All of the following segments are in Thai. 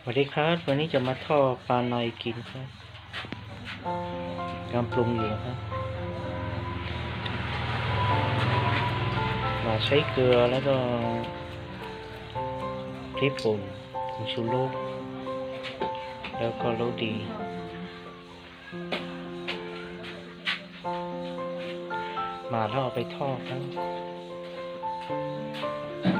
สวัสดีครับ วันนี้จะมาทอดปลาในกินครับกำปรุงอยู่ครับมาใช้เกลือแล้วก็พริกป่นผงชูรสแล้วก็โรสดีมาแล้วเอาไปทอดครับ Thank you.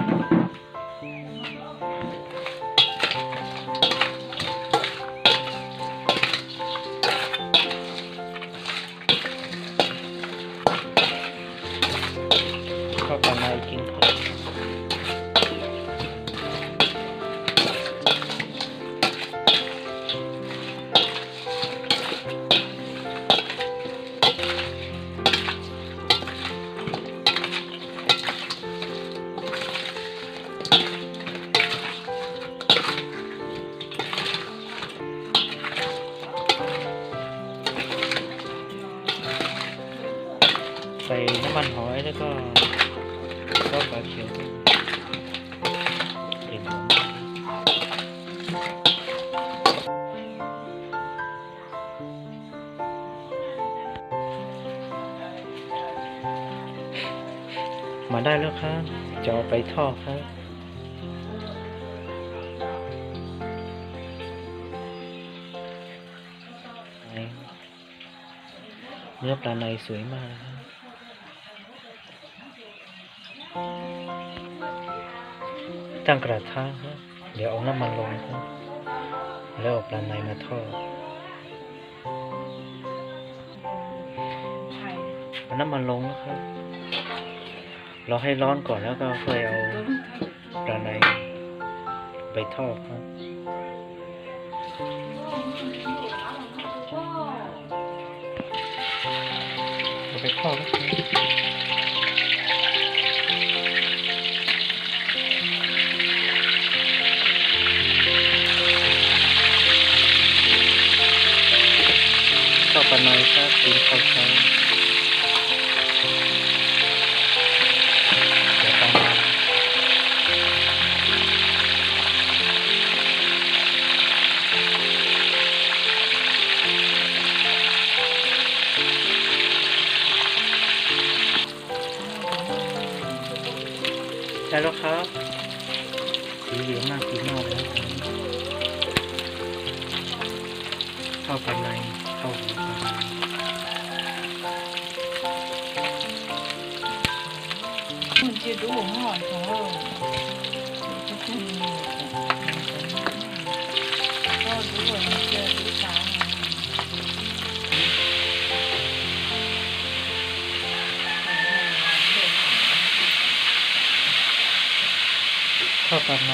ใส่น้ำมันหอยแล้วก็ซอสปลาเขียวกลิ่นหอมมาได้แล้วครับจะเอาไปทอดครับเนื้อปลาในสวยมากนะครับ ตั้งกระทะครับเดี๋ยวเอาน้ำมันลงครับ แล้วเอาปลาในมาทอดเอาน้ำมันลงนะครับ เราให้ร้อนก่อนแล้วก็ค่อยเอาปลาในไปทอดครับเอาไปทอดแล้วครับาครับกินข้าวเช้าเดี๋ยวตามมาได้แล้วครับสีเหลืองมากกินมากเลยครับข้าวปใน ดูหอมของเราทุกคนก็ดูว่ามันเจอที่สาข้ากันไหม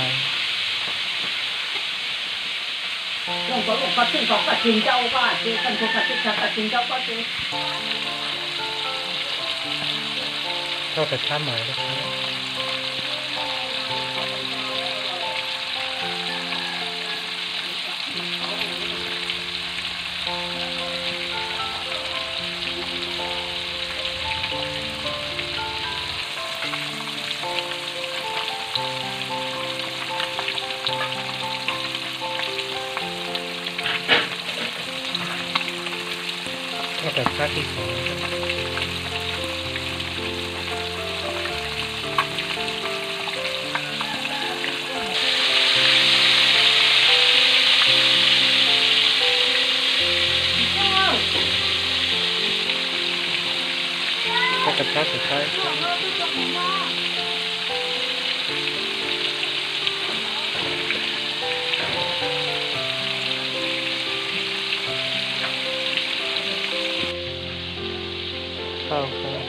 ลงก็ลงก็ซึ่งของกัดจินเจ้าก็เจ้ากันคนกัดจิากัดจิงเจ้าก็เจ้าเข้ากับข้ามหมายนะครับ ทำไมติดเตาแล้วครับเสร็จแล้วครับอ่าแล้วก็คือจ้อง không? Không.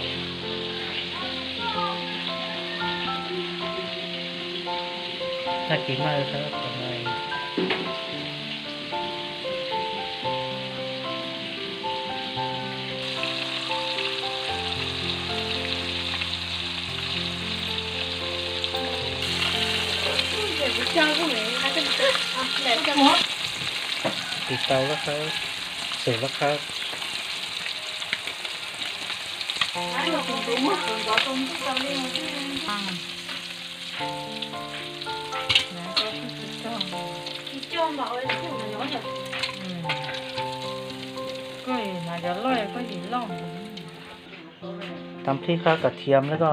Ta chỉ mơ thôi còn này. Thì tao rất khó, sự rất khó. ร่อยก็ดีล่องตำพริกข้าวกระเทียมแล้วก็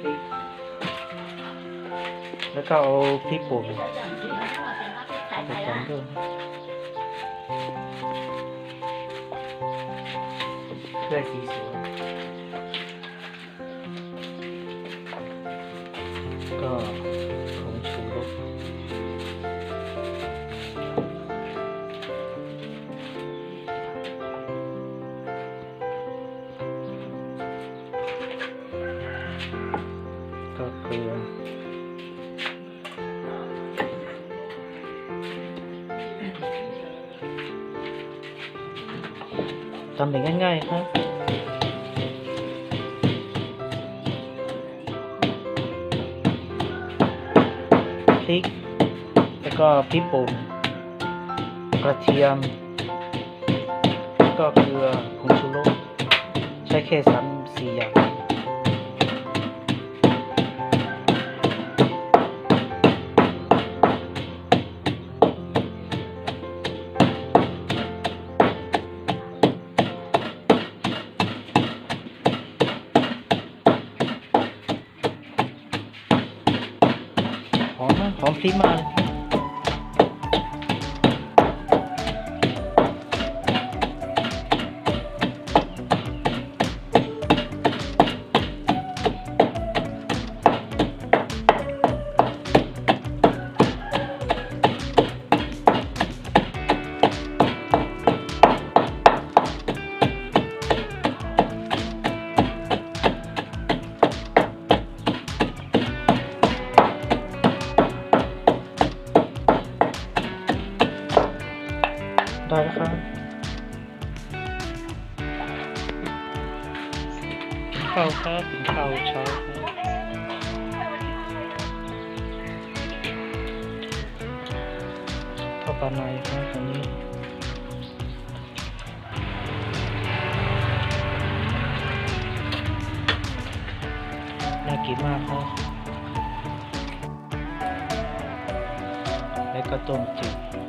พริกแล้วก็เอาพริกป่นไปตำด้วย เพื่อ ทำแบบง่ายๆครับพริก แล้วก็พริกป่นกระเทียม แล้วก็เกลือผงชูรสใช้แค่สามสี่อย่าง หอมมากหอมซีมาเลย ได้แล้วครับข้าวครับข้าวเช้าครับข้าวปลาในครับตรงนี้น่ากินมากครับแล้วก็ต้มจืด